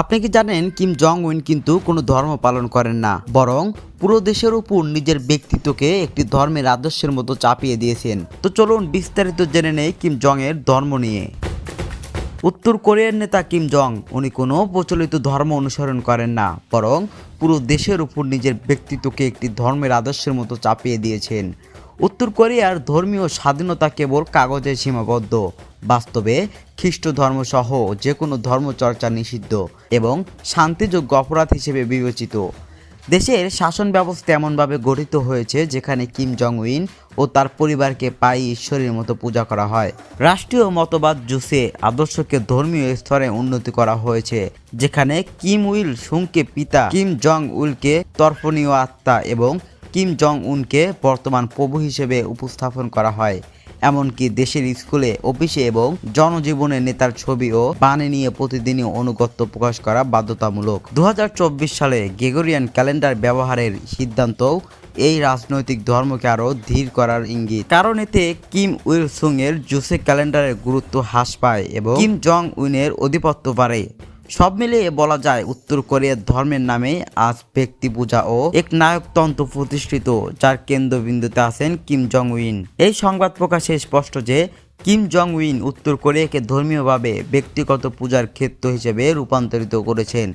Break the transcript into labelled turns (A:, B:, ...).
A: আপনি কি জানেন কিম জং উইন কিন্তু কোনো ধর্ম পালন করেন না, বরং পুরো দেশের উপর নিজের ব্যক্তিত্বকে একটি ধর্মের আদর্শের মতো চাপিয়ে দিয়েছেন। তো চলুন বিস্তারিত জেনে নেই কিম জং এর ধর্ম নিয়ে। উত্তর কোরিয়ার নেতা কিম জং, উনি কোনো প্রচলিত ধর্ম অনুসরণ করেন না, বরং পুরো দেশের উপর নিজের ব্যক্তিত্বকে একটি ধর্মের আদর্শের মতো চাপিয়ে দিয়েছেন। উত্তর কোরিয়ার ধর্মীয় স্বাধীনতা কেবল কাগজে সীমাবদ্ধ। বাস্তবে খ্রিস্ট ধর্মসহ যে কোনো ধর্মচর্চা নিষিদ্ধ এবং শান্তিযোগ্য অপরাধ হিসেবে বিবেচিত। দেশের শাসন ব্যবস্থা এমনভাবে গঠিত হয়েছে যেখানে কিম জং উইন ও তার পরিবারকে পাই ঈশ্বরের মতো পূজা করা হয়। রাষ্ট্রীয় মতবাদ জুসে আদর্শকে ধর্মীয় স্তরে উন্নতি করা হয়েছে, যেখানে কিম উইল, সুংকে পিতা, কিম জং উইলকে তর্পণীয় আত্মা এবং কিম জং উনকে বর্তমান প্রভু হিসেবে উপস্থাপন করা হয়। এমনকি দেশের স্কুলে, অফিসে এবং জনজীবনে নেতার ছবি ও বাণী নিয়ে প্রতিদিনই অনুগত্য প্রকাশ করা বাধ্যতামূলক। দু হাজার চব্বিশ সালে গেগোরিয়ান ক্যালেন্ডার ব্যবহারের সিদ্ধান্তও এই রাজনৈতিক ধর্মকে আরও ধীর করার ইঙ্গিত। কারণ এতে কিম উইল সুং এর জোসে ক্যালেন্ডারের গুরুত্ব হ্রাস পায় এবং কিম জং উইনের আধিপত্য বাড়ে। সব মিলিয়ে বলা যায়, উত্তর কোরিয়ার ধর্মের নামে আজ ব্যক্তি পূজা ও এক নায়কতন্ত্র প্রতিষ্ঠিত, যার কেন্দ্রবিন্দুতে আছেন কিম জং উইন এই সংবাদ প্রকাশে স্পষ্ট যে, কিম জং উইন উত্তর কোরিয়াকে ধর্মীয়ভাবে ব্যক্তিগত পূজার ক্ষেত্র হিসেবে রূপান্তরিত করেছেন।